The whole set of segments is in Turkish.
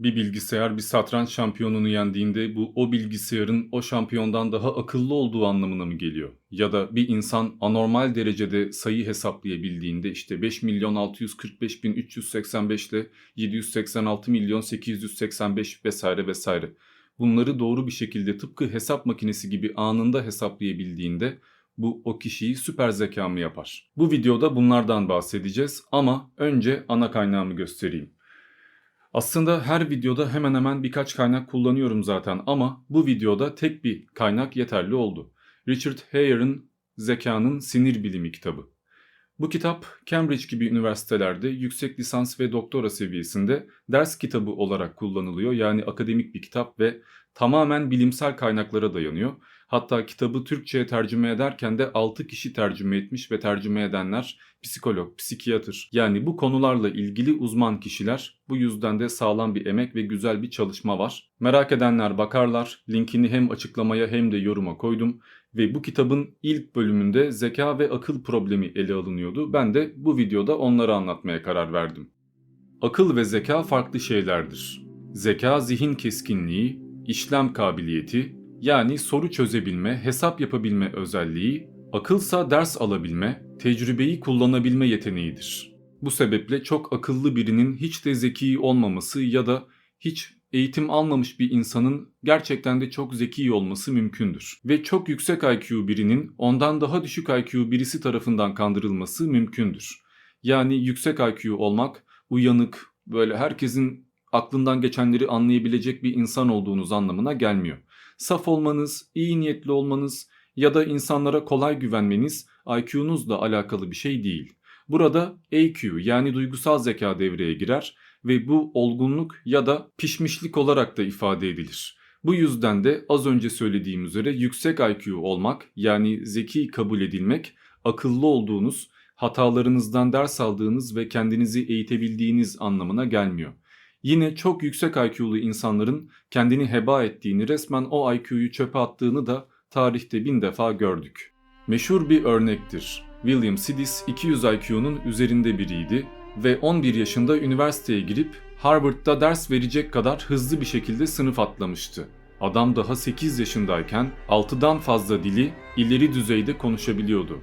Bir bilgisayar bir satranç şampiyonunu yendiğinde bu o bilgisayarın o şampiyondan daha akıllı olduğu anlamına mı geliyor? Ya da bir insan anormal derecede sayı hesaplayabildiğinde işte 5 milyon 645 bin 385 ile 786 milyon 885 vesaire vesaire. Bunları doğru bir şekilde tıpkı hesap makinesi gibi anında hesaplayabildiğinde bu o kişiyi süper zeka mı yapar? Bu videoda bunlardan bahsedeceğiz ama önce ana kaynağımı göstereyim. Aslında her videoda hemen hemen birkaç kaynak kullanıyorum zaten ama bu videoda tek bir kaynak yeterli oldu. Richard Hayer'ın Zekanın Sinir Bilimi kitabı. Bu kitap Cambridge gibi üniversitelerde yüksek lisans ve doktora seviyesinde ders kitabı olarak kullanılıyor. Yani akademik bir kitap ve tamamen bilimsel kaynaklara dayanıyor. Hatta kitabı Türkçe'ye tercüme ederken de 6 kişi tercüme etmiş ve tercüme edenler psikolog, psikiyatr yani bu konularla ilgili uzman kişiler. Bu yüzden de sağlam bir emek ve güzel bir çalışma var. Merak edenler bakarlar. Linkini hem açıklamaya hem de yoruma koydum. Ve bu kitabın ilk bölümünde zeka ve akıl problemi ele alınıyordu. Ben de bu videoda onları anlatmaya karar verdim. Akıl ve zeka farklı şeylerdir. Zeka zihin keskinliği, işlem kabiliyeti, yani soru çözebilme, hesap yapabilme özelliği, akılsa ders alabilme, tecrübeyi kullanabilme yeteneğidir. Bu sebeple çok akıllı birinin hiç de zeki olmaması ya da hiç eğitim almamış bir insanın gerçekten de çok zeki olması mümkündür. Ve çok yüksek IQ birinin ondan daha düşük IQ birisi tarafından kandırılması mümkündür. Yani yüksek IQ olmak, uyanık, böyle herkesin aklından geçenleri anlayabilecek bir insan olduğunuz anlamına gelmiyor. Saf olmanız, iyi niyetli olmanız ya da insanlara kolay güvenmeniz IQ'nuzla alakalı bir şey değil. Burada AQ yani duygusal zeka devreye girer ve bu olgunluk ya da pişmişlik olarak da ifade edilir. Bu yüzden de az önce söylediğim üzere yüksek IQ olmak yani zeki kabul edilmek, akıllı olduğunuz, hatalarınızdan ders aldığınız ve kendinizi eğitebildiğiniz anlamına gelmiyor. Yine çok yüksek IQ'lu insanların kendini heba ettiğini, resmen o IQ'yu çöpe attığını da tarihte bin defa gördük. Meşhur bir örnektir. William Sidis 200 IQ'nun üzerinde biriydi ve 11 yaşında üniversiteye girip Harvard'da ders verecek kadar hızlı bir şekilde sınıf atlamıştı. Adam daha 8 yaşındayken 6'dan fazla dili ileri düzeyde konuşabiliyordu.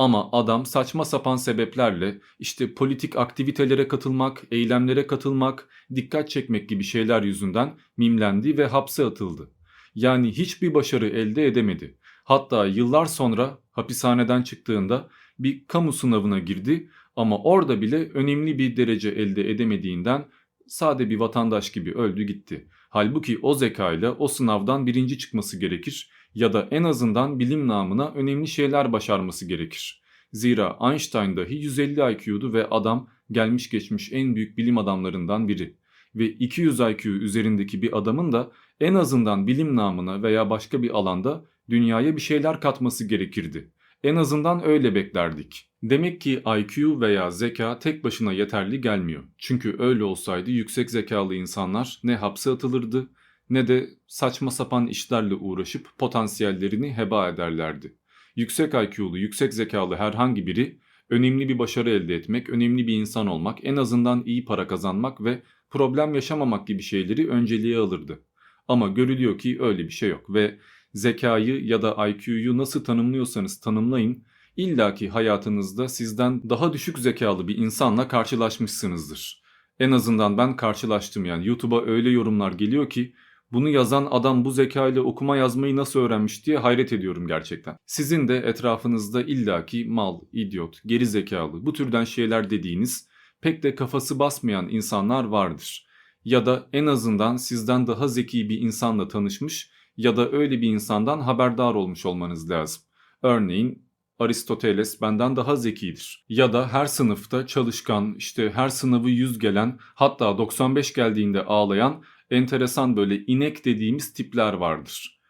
Ama adam saçma sapan sebeplerle işte politik aktivitelere katılmak, eylemlere katılmak, dikkat çekmek gibi şeyler yüzünden mimlendi ve hapse atıldı. Yani hiçbir başarı elde edemedi. Hatta yıllar sonra hapishaneden çıktığında bir kamu sınavına girdi ama orada bile önemli bir derece elde edemediğinden sade bir vatandaş gibi öldü gitti. Halbuki o zekayla o sınavdan birinci çıkması gerekir ya da en azından bilim namına önemli şeyler başarması gerekir. Zira Einstein dahi 150 IQ'du ve adam gelmiş geçmiş en büyük bilim adamlarından biri. Ve 200 IQ üzerindeki bir adamın da en azından bilim namına veya başka bir alanda dünyaya bir şeyler katması gerekirdi. En azından öyle beklerdik. Demek ki IQ veya zeka tek başına yeterli gelmiyor. Çünkü öyle olsaydı yüksek zekalı insanlar ne hapse atılırdı ne de saçma sapan işlerle uğraşıp potansiyellerini heba ederlerdi. Yüksek IQ'lu, yüksek zekalı herhangi biri önemli bir başarı elde etmek, önemli bir insan olmak, en azından iyi para kazanmak ve problem yaşamamak gibi şeyleri önceliğe alırdı. Ama görülüyor ki öyle bir şey yok ve zekayı ya da IQ'yu nasıl tanımlıyorsanız tanımlayın, illaki hayatınızda sizden daha düşük zekalı bir insanla karşılaşmışsınızdır. En azından ben karşılaştım yani YouTube'a öyle yorumlar geliyor ki bunu yazan adam bu zekayla okuma yazmayı nasıl öğrenmiş diye hayret ediyorum gerçekten. Sizin de etrafınızda illaki mal, idiot, geri zekalı bu türden şeyler dediğiniz pek de kafası basmayan insanlar vardır. Ya da en azından sizden daha zeki bir insanla tanışmış ya da öyle bir insandan haberdar olmuş olmanız lazım. Örneğin Aristoteles benden daha zekidir. Ya da her sınıfta çalışkan, işte her sınavı 100 gelen, hatta 95 geldiğinde ağlayan enteresan böyle inek dediğimiz tipler vardır.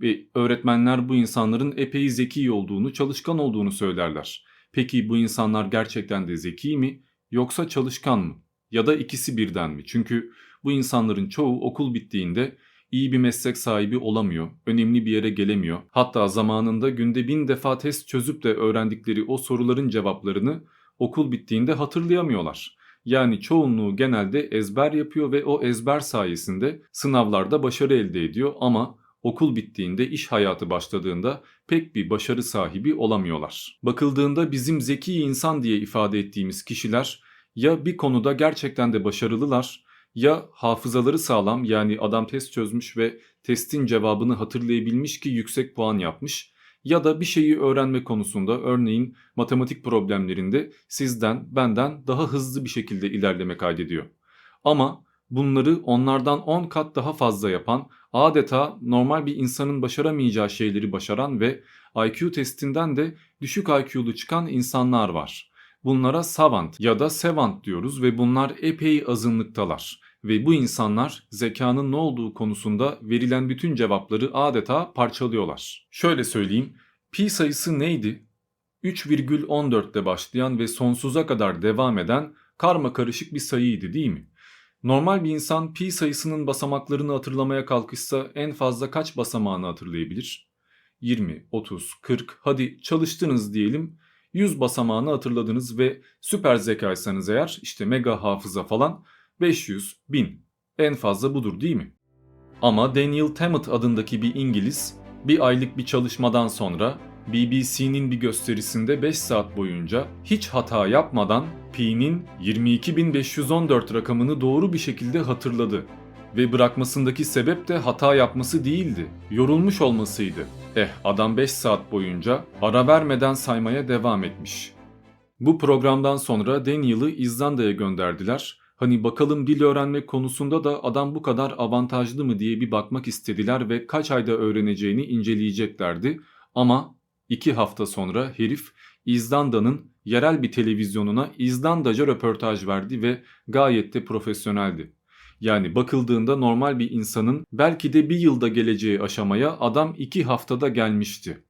Ve öğretmenler bu insanların epey zeki olduğunu, çalışkan olduğunu söylerler. Peki bu insanlar gerçekten de zeki mi yoksa çalışkan mı? Ya da ikisi birden mi? Çünkü bu insanların çoğu okul bittiğinde iyi bir meslek sahibi olamıyor, önemli bir yere gelemiyor. Hatta zamanında günde bin defa test çözüp de öğrendikleri o soruların cevaplarını okul bittiğinde hatırlayamıyorlar. Yani çoğunluğu genelde ezber yapıyor ve o ezber sayesinde sınavlarda başarı elde ediyor ama okul bittiğinde, iş hayatı başladığında pek bir başarı sahibi olamıyorlar. Bakıldığında bizim zeki insan diye ifade ettiğimiz kişiler ya bir konuda gerçekten de başarılılar ya hafızaları sağlam yani adam test çözmüş ve testin cevabını hatırlayabilmiş ki yüksek puan yapmış ya da bir şeyi öğrenme konusunda örneğin matematik problemlerinde sizden benden daha hızlı bir şekilde ilerleme kaydediyor. Ama bunları onlardan 10 kat daha fazla yapan, adeta normal bir insanın başaramayacağı şeyleri başaran ve IQ testinden de düşük IQ'lu çıkan insanlar var. Bunlara savant ya da sevant diyoruz ve bunlar epey azınlıktalar. Ve bu insanlar zekanın ne olduğu konusunda verilen bütün cevapları adeta parçalıyorlar. Şöyle söyleyeyim, pi sayısı neydi? 3,14'te başlayan ve sonsuza kadar devam eden karma karışık bir sayıydı değil mi? Normal bir insan pi sayısının basamaklarını hatırlamaya kalkışsa en fazla kaç basamağını hatırlayabilir? 20, 30, 40 hadi çalıştınız diyelim 100 basamağını hatırladınız ve süper zekaysanız eğer işte mega hafıza falan 500, 1000 en fazla budur değil mi? Ama Daniel Tammet adındaki bir İngiliz bir aylık bir çalışmadan sonra BBC'nin bir gösterisinde 5 saat boyunca hiç hata yapmadan pi'nin 22.514 rakamını doğru bir şekilde hatırladı. Ve bırakmasındaki sebep de hata yapması değildi, yorulmuş olmasıydı. Eh adam 5 saat boyunca ara vermeden saymaya devam etmiş. Bu programdan sonra Daniel'ı İzlanda'ya gönderdiler. Hani bakalım dil öğrenmek konusunda da adam bu kadar avantajlı mı diye bir bakmak istediler ve kaç ayda öğreneceğini inceleyeceklerdi. Ama iki hafta sonra herif İzlanda'nın yerel bir televizyonuna İzlandaca röportaj verdi ve gayet de profesyoneldi. Yani bakıldığında normal bir insanın belki de bir yılda geleceği aşamaya adam iki haftada gelmişti.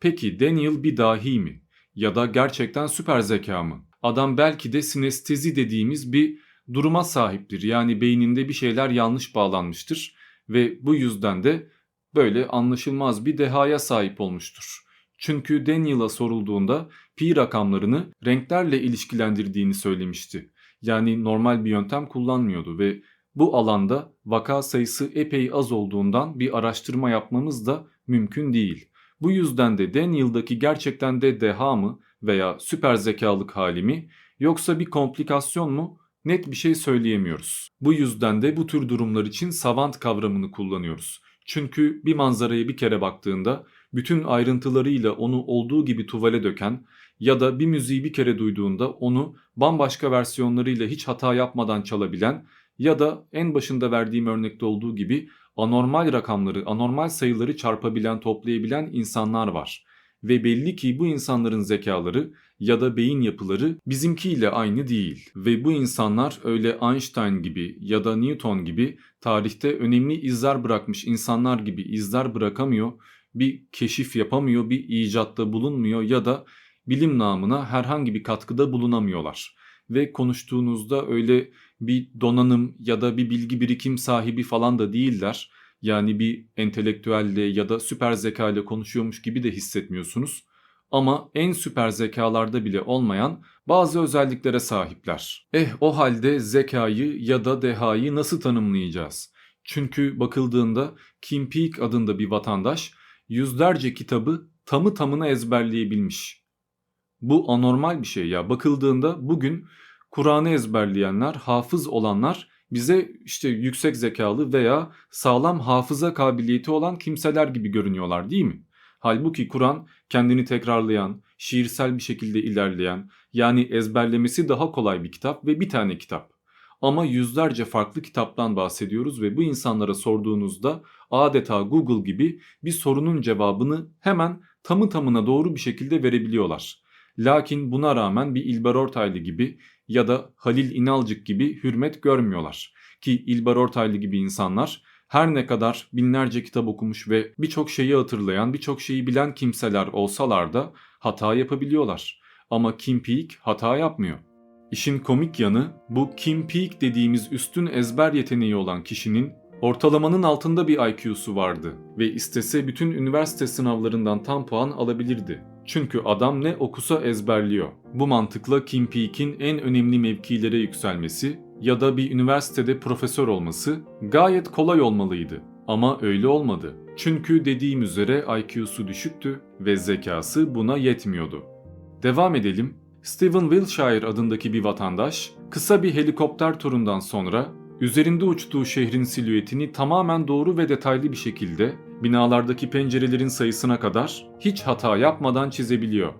Peki Daniel bir dahi mi? Ya da gerçekten süper zeka mı? Adam belki de sinestezi dediğimiz bir duruma sahiptir. Yani beyninde bir şeyler yanlış bağlanmıştır ve bu yüzden de böyle anlaşılmaz bir dehaya sahip olmuştur. Çünkü Daniel'a sorulduğunda pi rakamlarını renklerle ilişkilendirdiğini söylemişti. Yani normal bir yöntem kullanmıyordu ve bu alanda vaka sayısı epey az olduğundan bir araştırma yapmamız da mümkün değil. Bu yüzden de Daniel'daki gerçekten de deha mı veya süper zekalık hali mi yoksa bir komplikasyon mu net bir şey söyleyemiyoruz. Bu yüzden de bu tür durumlar için savant kavramını kullanıyoruz. Çünkü bir manzaraya bir kere baktığında bütün ayrıntılarıyla onu olduğu gibi tuvale döken ya da bir müziği bir kere duyduğunda onu bambaşka versiyonlarıyla hiç hata yapmadan çalabilen ya da en başında verdiğim örnekte olduğu gibi anormal rakamları, anormal sayıları çarpabilen, toplayabilen insanlar var. Ve belli ki bu insanların zekaları ya da beyin yapıları bizimkiyle aynı değil. Ve bu insanlar öyle Einstein gibi ya da Newton gibi tarihte önemli izler bırakmış insanlar gibi izler bırakamıyor, bir keşif yapamıyor, bir icatta bulunmuyor ya da bilim namına herhangi bir katkıda bulunamıyorlar. Ve konuştuğunuzda öyle bir donanım ya da bir bilgi birikim sahibi falan da değiller. Yani bir entelektüelle ya da süper zeka ile konuşuyormuş gibi de hissetmiyorsunuz. Ama en süper zekalarda bile olmayan bazı özelliklere sahipler. Eh o halde zekayı ya da dehayı nasıl tanımlayacağız? Çünkü bakıldığında Kim Peek adında bir vatandaş yüzlerce kitabı tamı tamına ezberleyebilmiş. Bu anormal bir şey ya. Bakıldığında bugün Kur'an'ı ezberleyenler, hafız olanlar bize işte yüksek zekalı veya sağlam hafıza kabiliyeti olan kimseler gibi görünüyorlar değil mi? Halbuki Kur'an kendini tekrarlayan, şiirsel bir şekilde ilerleyen, yani ezberlemesi daha kolay bir kitap ve bir tane kitap. Ama yüzlerce farklı kitaptan bahsediyoruz ve bu insanlara sorduğunuzda adeta Google gibi bir sorunun cevabını hemen tamı tamına doğru bir şekilde verebiliyorlar. Lakin buna rağmen bir İlber Ortaylı gibi ya da Halil İnalcık gibi hürmet görmüyorlar. Ki İlber Ortaylı gibi insanlar her ne kadar binlerce kitap okumuş ve birçok şeyi hatırlayan, birçok şeyi bilen kimseler olsalar da hata yapabiliyorlar. Ama Kim Peek hata yapmıyor. İşin komik yanı bu Kim Peek dediğimiz üstün ezber yeteneği olan kişinin ortalamanın altında bir IQ'su vardı ve istese bütün üniversite sınavlarından tam puan alabilirdi. Çünkü adam ne okusa ezberliyor. Bu mantıkla Kim Peek'in en önemli mevkilere yükselmesi ya da bir üniversitede profesör olması gayet kolay olmalıydı. Ama öyle olmadı. Çünkü dediğim üzere IQ'su düşüktü ve zekası buna yetmiyordu. Devam edelim. Steven Wilshire adındaki bir vatandaş kısa bir helikopter turundan sonra üzerinde uçtuğu şehrin silüetini tamamen doğru ve detaylı bir şekilde binalardaki pencerelerin sayısına kadar hiç hata yapmadan çizebiliyor.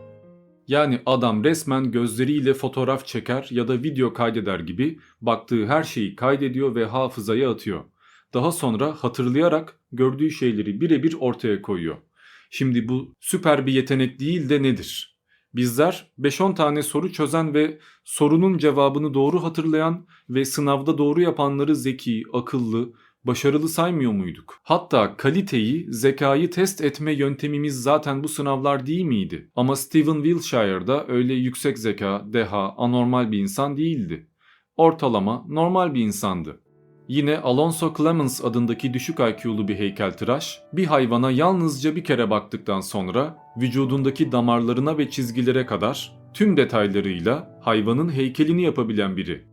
Yani adam resmen gözleriyle fotoğraf çeker ya da video kaydeder gibi baktığı her şeyi kaydediyor ve hafızaya atıyor. Daha sonra hatırlayarak gördüğü şeyleri birebir ortaya koyuyor. Şimdi bu süper bir yetenek değil de nedir? Bizler 5-10 tane soru çözen ve sorunun cevabını doğru hatırlayan ve sınavda doğru yapanları zeki, akıllı, başarılı saymıyor muyduk? Hatta kaliteyi, zekayı test etme yöntemimiz zaten bu sınavlar değil miydi? Ama Steven Wilshire'da öyle yüksek zeka, deha, anormal bir insan değildi. Ortalama, normal bir insandı. Yine Alonso Clemens adındaki düşük IQ'lu bir heykeltıraş, bir hayvana yalnızca bir kere baktıktan sonra vücudundaki damarlarına ve çizgilere kadar tüm detaylarıyla hayvanın heykelini yapabilen biri.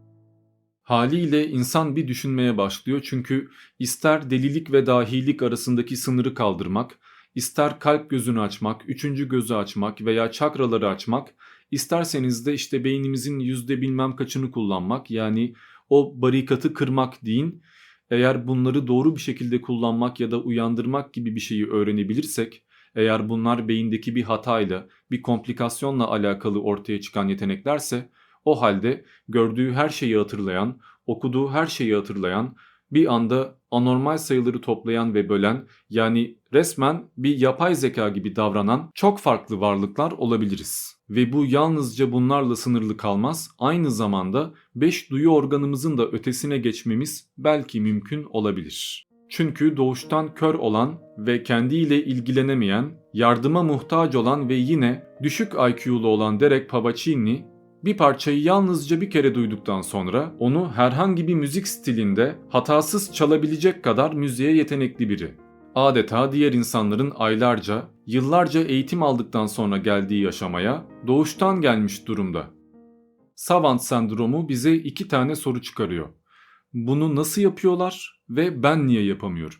Haliyle insan bir düşünmeye başlıyor çünkü ister delilik ve dahilik arasındaki sınırı kaldırmak, ister kalp gözünü açmak, üçüncü gözü açmak veya çakraları açmak, isterseniz de işte beynimizin yüzde bilmem kaçını kullanmak yani o barikatı kırmak deyin. Eğer bunları doğru bir şekilde kullanmak ya da uyandırmak gibi bir şeyi öğrenebilirsek, eğer bunlar beyindeki bir hatayla, bir komplikasyonla alakalı ortaya çıkan yeteneklerse, o halde gördüğü her şeyi hatırlayan, okuduğu her şeyi hatırlayan, bir anda anormal sayıları toplayan ve bölen yani resmen bir yapay zeka gibi davranan çok farklı varlıklar olabiliriz. Ve bu yalnızca bunlarla sınırlı kalmaz, aynı zamanda 5 duyu organımızın da ötesine geçmemiz belki mümkün olabilir. Çünkü doğuştan kör olan ve kendiyle ilgilenemeyen, yardıma muhtaç olan ve yine düşük IQ'lu olan Derek Pavaccini bir parçayı yalnızca bir kere duyduktan sonra onu herhangi bir müzik stilinde hatasız çalabilecek kadar müziğe yetenekli biri. Adeta diğer insanların aylarca, yıllarca eğitim aldıktan sonra geldiği yaşamaya doğuştan gelmiş durumda. Savant sendromu bize iki tane soru çıkarıyor. Bunu nasıl yapıyorlar ve ben niye yapamıyorum?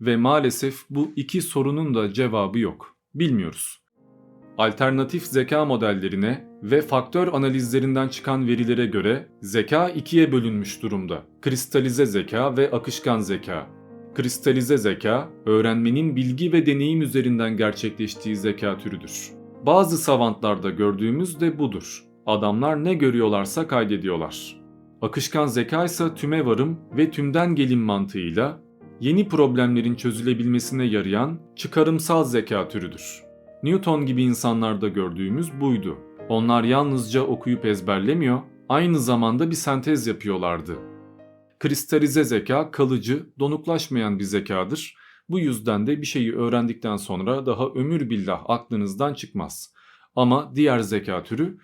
Ve maalesef bu iki sorunun da cevabı yok. Bilmiyoruz alternatif zeka modellerine ve faktör analizlerinden çıkan verilere göre zeka ikiye bölünmüş durumda. Kristalize zeka ve akışkan zeka. Kristalize zeka, öğrenmenin bilgi ve deneyim üzerinden gerçekleştiği zeka türüdür. Bazı savantlarda gördüğümüz de budur. Adamlar ne görüyorlarsa kaydediyorlar. Akışkan zeka ise tüme varım ve tümden gelim mantığıyla yeni problemlerin çözülebilmesine yarayan çıkarımsal zeka türüdür. Newton gibi insanlarda gördüğümüz buydu. Onlar yalnızca okuyup ezberlemiyor, aynı zamanda bir sentez yapıyorlardı. Kristalize zeka kalıcı, donuklaşmayan bir zekadır. Bu yüzden de bir şeyi öğrendikten sonra daha ömür billah aklınızdan çıkmaz. Ama diğer zeka türü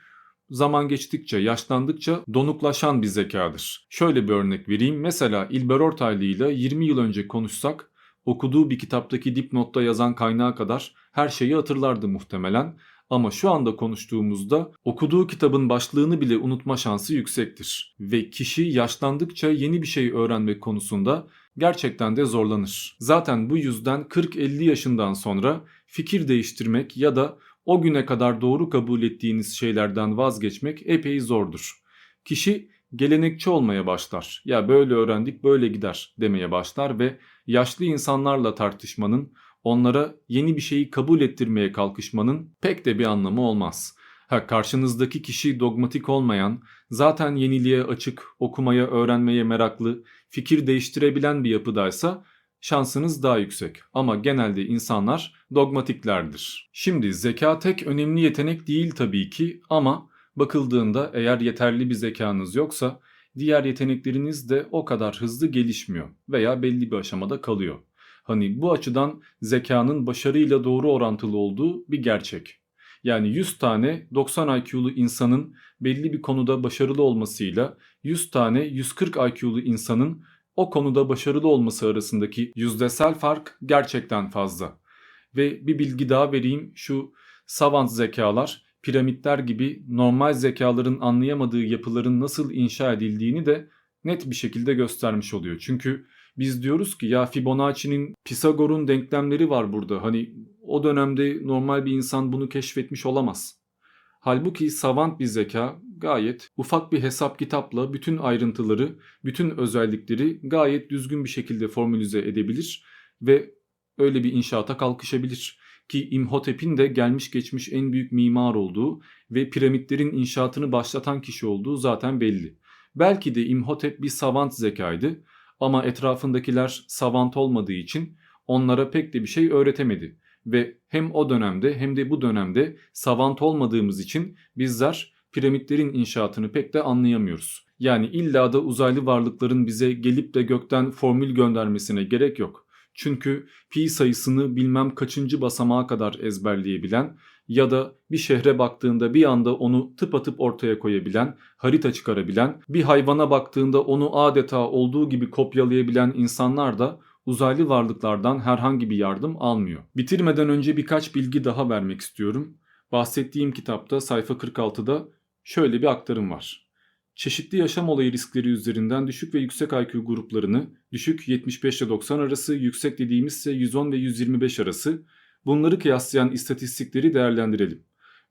zaman geçtikçe, yaşlandıkça donuklaşan bir zekadır. Şöyle bir örnek vereyim. Mesela İlber Ortaylı ile 20 yıl önce konuşsak okuduğu bir kitaptaki dipnotta yazan kaynağa kadar her şeyi hatırlardı muhtemelen. Ama şu anda konuştuğumuzda okuduğu kitabın başlığını bile unutma şansı yüksektir. Ve kişi yaşlandıkça yeni bir şey öğrenmek konusunda gerçekten de zorlanır. Zaten bu yüzden 40-50 yaşından sonra fikir değiştirmek ya da o güne kadar doğru kabul ettiğiniz şeylerden vazgeçmek epey zordur. Kişi gelenekçi olmaya başlar. Ya böyle öğrendik böyle gider demeye başlar ve yaşlı insanlarla tartışmanın, onlara yeni bir şeyi kabul ettirmeye kalkışmanın pek de bir anlamı olmaz. Ha karşınızdaki kişi dogmatik olmayan, zaten yeniliğe açık, okumaya, öğrenmeye meraklı, fikir değiştirebilen bir yapıdaysa şansınız daha yüksek. Ama genelde insanlar dogmatiklerdir. Şimdi zeka tek önemli yetenek değil tabii ki ama bakıldığında eğer yeterli bir zekanız yoksa diğer yetenekleriniz de o kadar hızlı gelişmiyor veya belli bir aşamada kalıyor. Hani bu açıdan zekanın başarıyla doğru orantılı olduğu bir gerçek. Yani 100 tane 90 IQ'lu insanın belli bir konuda başarılı olmasıyla 100 tane 140 IQ'lu insanın o konuda başarılı olması arasındaki yüzdesel fark gerçekten fazla. Ve bir bilgi daha vereyim şu savant zekalar, piramitler gibi normal zekaların anlayamadığı yapıların nasıl inşa edildiğini de net bir şekilde göstermiş oluyor. Çünkü biz diyoruz ki ya Fibonacci'nin Pisagor'un denklemleri var burada. Hani o dönemde normal bir insan bunu keşfetmiş olamaz. Halbuki savant bir zeka gayet ufak bir hesap kitapla bütün ayrıntıları, bütün özellikleri gayet düzgün bir şekilde formülize edebilir ve öyle bir inşaata kalkışabilir. Ki İmhotep'in de gelmiş geçmiş en büyük mimar olduğu ve piramitlerin inşaatını başlatan kişi olduğu zaten belli. Belki de İmhotep bir savant zekaydı ama etrafındakiler savant olmadığı için onlara pek de bir şey öğretemedi. Ve hem o dönemde hem de bu dönemde savant olmadığımız için bizler piramitlerin inşaatını pek de anlayamıyoruz. Yani illa da uzaylı varlıkların bize gelip de gökten formül göndermesine gerek yok. Çünkü pi sayısını bilmem kaçıncı basamağa kadar ezberleyebilen ya da bir şehre baktığında bir anda onu tıpatıp ortaya koyabilen, harita çıkarabilen, bir hayvana baktığında onu adeta olduğu gibi kopyalayabilen insanlar da uzaylı varlıklardan herhangi bir yardım almıyor. Bitirmeden önce birkaç bilgi daha vermek istiyorum. Bahsettiğim kitapta sayfa 46'da şöyle bir aktarım var. Çeşitli yaşam olayı riskleri üzerinden düşük ve yüksek IQ gruplarını, düşük 75 ile 90 arası, yüksek dediğimizse 110 ve 125 arası bunları kıyaslayan istatistikleri değerlendirelim.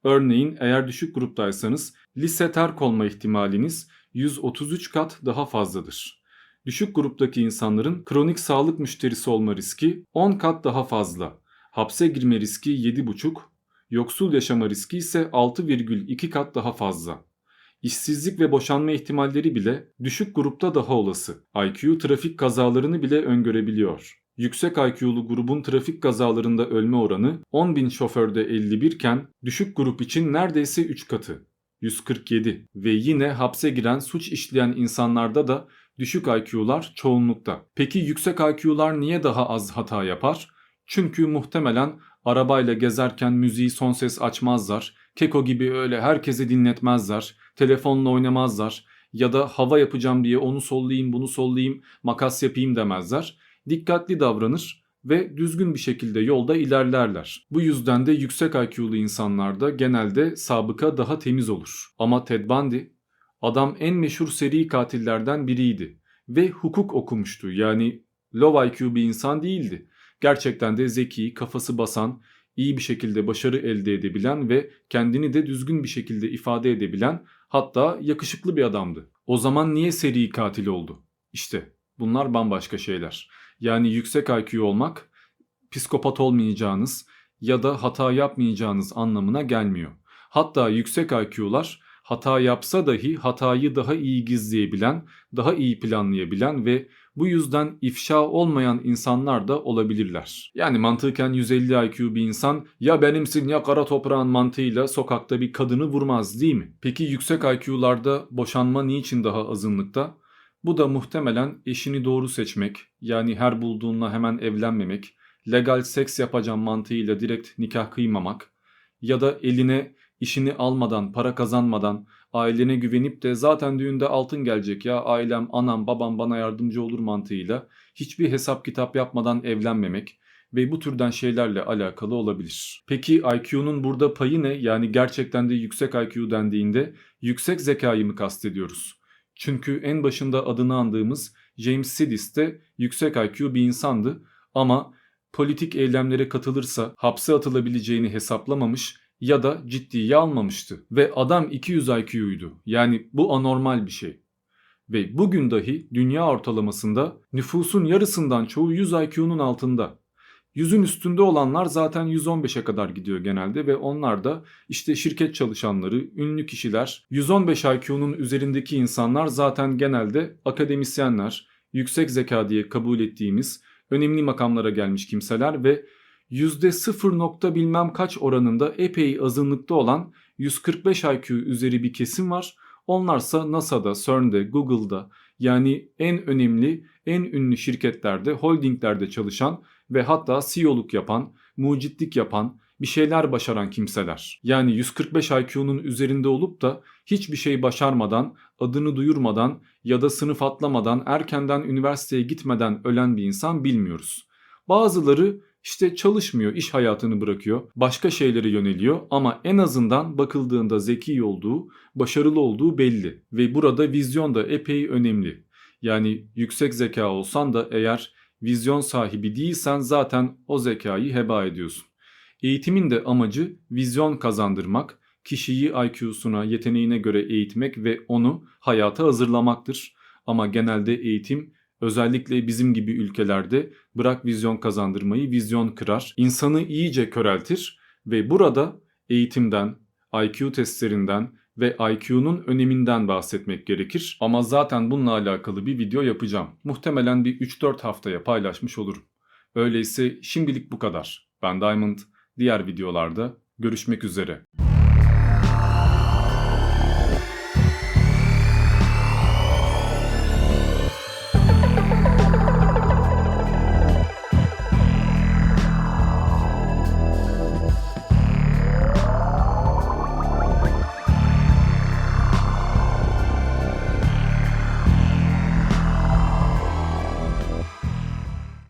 Örneğin eğer düşük gruptaysanız lise terk olma ihtimaliniz 133 kat daha fazladır. Düşük gruptaki insanların kronik sağlık müşterisi olma riski 10 kat daha fazla. Hapse girme riski 7,5, yoksul yaşama riski ise 6,2 kat daha fazla. İşsizlik ve boşanma ihtimalleri bile düşük grupta daha olası. IQ trafik kazalarını bile öngörebiliyor. Yüksek IQ'lu grubun trafik kazalarında ölme oranı 10.000 şoförde 51 iken düşük grup için neredeyse 3 katı. 147 ve yine hapse giren suç işleyen insanlarda da düşük IQ'lar çoğunlukta. Peki yüksek IQ'lar niye daha az hata yapar? Çünkü muhtemelen arabayla gezerken müziği son ses açmazlar, keko gibi öyle herkese dinletmezler, telefonla oynamazlar ya da hava yapacağım diye onu sollayayım bunu sollayayım makas yapayım demezler. Dikkatli davranır ve düzgün bir şekilde yolda ilerlerler. Bu yüzden de yüksek IQ'lu insanlarda genelde sabıka daha temiz olur. Ama Ted Bundy adam en meşhur seri katillerden biriydi ve hukuk okumuştu. Yani low IQ bir insan değildi. Gerçekten de zeki, kafası basan, iyi bir şekilde başarı elde edebilen ve kendini de düzgün bir şekilde ifade edebilen hatta yakışıklı bir adamdı. O zaman niye seri katil oldu? İşte bunlar bambaşka şeyler. Yani yüksek IQ olmak psikopat olmayacağınız ya da hata yapmayacağınız anlamına gelmiyor. Hatta yüksek IQ'lar hata yapsa dahi hatayı daha iyi gizleyebilen, daha iyi planlayabilen ve bu yüzden ifşa olmayan insanlar da olabilirler. Yani mantıken 150 IQ bir insan ya benimsin ya kara toprağın mantığıyla sokakta bir kadını vurmaz değil mi? Peki yüksek IQ'larda boşanma niçin daha azınlıkta? Bu da muhtemelen eşini doğru seçmek, yani her bulduğunla hemen evlenmemek, legal seks yapacağım mantığıyla direkt nikah kıymamak ya da eline işini almadan, para kazanmadan, ailene güvenip de zaten düğünde altın gelecek ya ailem, anam, babam bana yardımcı olur mantığıyla hiçbir hesap kitap yapmadan evlenmemek ve bu türden şeylerle alakalı olabilir. Peki IQ'nun burada payı ne? Yani gerçekten de yüksek IQ dendiğinde yüksek zekayı mı kastediyoruz? Çünkü en başında adını andığımız James Sidis de yüksek IQ bir insandı ama politik eylemlere katılırsa hapse atılabileceğini hesaplamamış ya da ciddiye almamıştı. Ve adam 200 IQ'ydu. Yani bu anormal bir şey. Ve bugün dahi dünya ortalamasında nüfusun yarısından çoğu 100 IQ'nun altında. Yüzün üstünde olanlar zaten 115'e kadar gidiyor genelde ve onlar da işte şirket çalışanları, ünlü kişiler, 115 IQ'nun üzerindeki insanlar zaten genelde akademisyenler, yüksek zeka diye kabul ettiğimiz önemli makamlara gelmiş kimseler ve %0 nokta bilmem kaç oranında epey azınlıkta olan 145 IQ üzeri bir kesim var. Onlarsa NASA'da, CERN'de, Google'da yani en önemli, en ünlü şirketlerde, holdinglerde çalışan ve hatta CEO'luk yapan, mucitlik yapan, bir şeyler başaran kimseler. Yani 145 IQ'nun üzerinde olup da hiçbir şey başarmadan, adını duyurmadan ya da sınıf atlamadan, erkenden üniversiteye gitmeden ölen bir insan bilmiyoruz. Bazıları işte çalışmıyor, iş hayatını bırakıyor, başka şeylere yöneliyor ama en azından bakıldığında zeki olduğu, başarılı olduğu belli ve burada vizyon da epey önemli. Yani yüksek zeka olsan da eğer vizyon sahibi değilsen zaten o zekayı heba ediyorsun. Eğitimin de amacı vizyon kazandırmak, kişiyi IQ'suna, yeteneğine göre eğitmek ve onu hayata hazırlamaktır. Ama genelde eğitim özellikle bizim gibi ülkelerde bırak vizyon kazandırmayı vizyon kırar. İnsanı iyice köreltir ve burada eğitimden, IQ testlerinden ve IQ'nun öneminden bahsetmek gerekir. Ama zaten bununla alakalı bir video yapacağım. Muhtemelen bir 3-4 haftaya paylaşmış olurum. Öyleyse şimdilik bu kadar. Ben Diamond. Diğer videolarda görüşmek üzere.